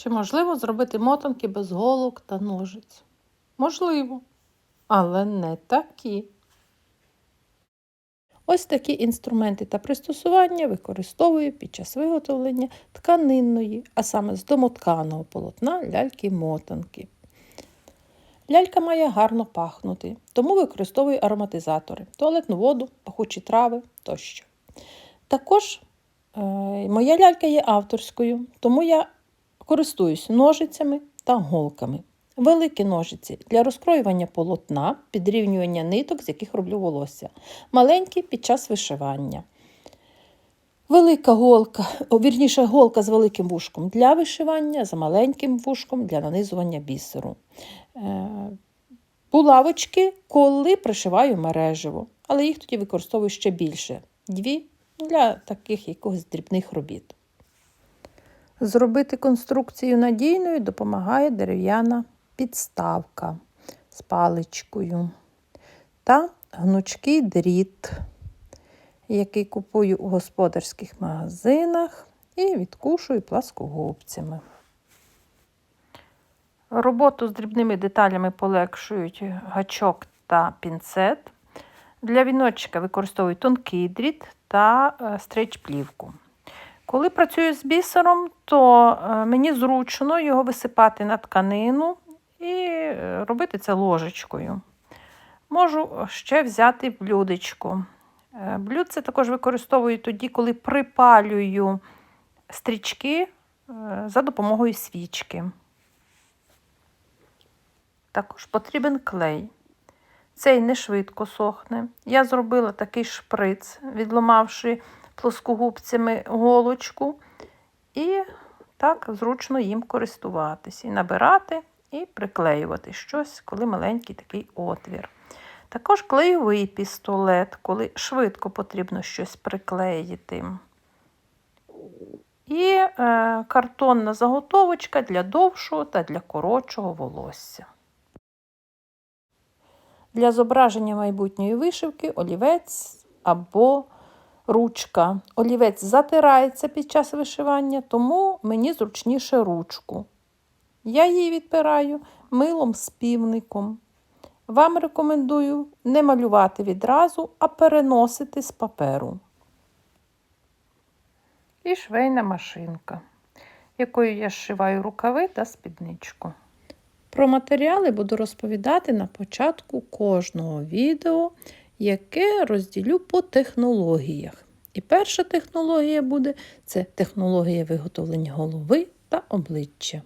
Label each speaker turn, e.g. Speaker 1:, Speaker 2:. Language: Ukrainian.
Speaker 1: Чи можливо зробити мотанки без голок та ножиць? Можливо, але не такі. Ось такі інструменти та пристосування використовую під час виготовлення тканинної, а саме з домотканого полотна ляльки-мотанки. Лялька має гарно пахнути, тому використовую ароматизатори, туалетну воду, пахучі трави тощо. Також е, моя лялька є авторською, тому я користуюсь ножицями та голками. Великі ножиці для розкроювання полотна, підрівнювання ниток, з яких роблю волосся. Маленькі під час вишивання. Велика голка, вірніше, голка з великим вушком для вишивання, з маленьким вушком для нанизування бісеру. Е, Булавочки, коли пришиваю мереживо, але їх тоді використовую ще більше. Дві для таких якихось дрібних робіт. Зробити конструкцію надійною допомагає дерев'яна підставка з паличкою та гнучкий дріт, який купую у господарських магазинах і відкушую пласкогубцями. Роботу з дрібними деталями полегшують гачок та пінцет. Для віночка використовую тонкий дріт та стрейч-плівку. Коли працюю з бісером, то е, мені зручно його висипати на тканину і е, робити це ложечкою. Можу ще взяти блюдечко. Е, Блюдце також використовую тоді, коли припалюю стрічки за допомогою свічки. Також потрібен клей. Цей не швидко сохне. Я зробила такий шприц, відломавши плоскогубцями голочку, і так зручно їм користуватись. І набирати, і приклеювати щось, коли маленький такий отвір. Також клеєвий пістолет, коли швидко потрібно щось приклеїти. І е, картонна заготовочка для довшого та для коротшого волосся. Для зображення майбутньої вишивки олівець або ручка. Олівець затирається під час вишивання, тому мені зручніше ручку. Я її відпираю милом з півником. Вам рекомендую не малювати відразу, а переносити з паперу. І швейна машинка, якою я зшиваю рукави та спідничку. Про матеріали буду розповідати на початку кожного відео, яке розділю по технологіях. І перша технологія буде це технологія виготовлення голови та обличчя.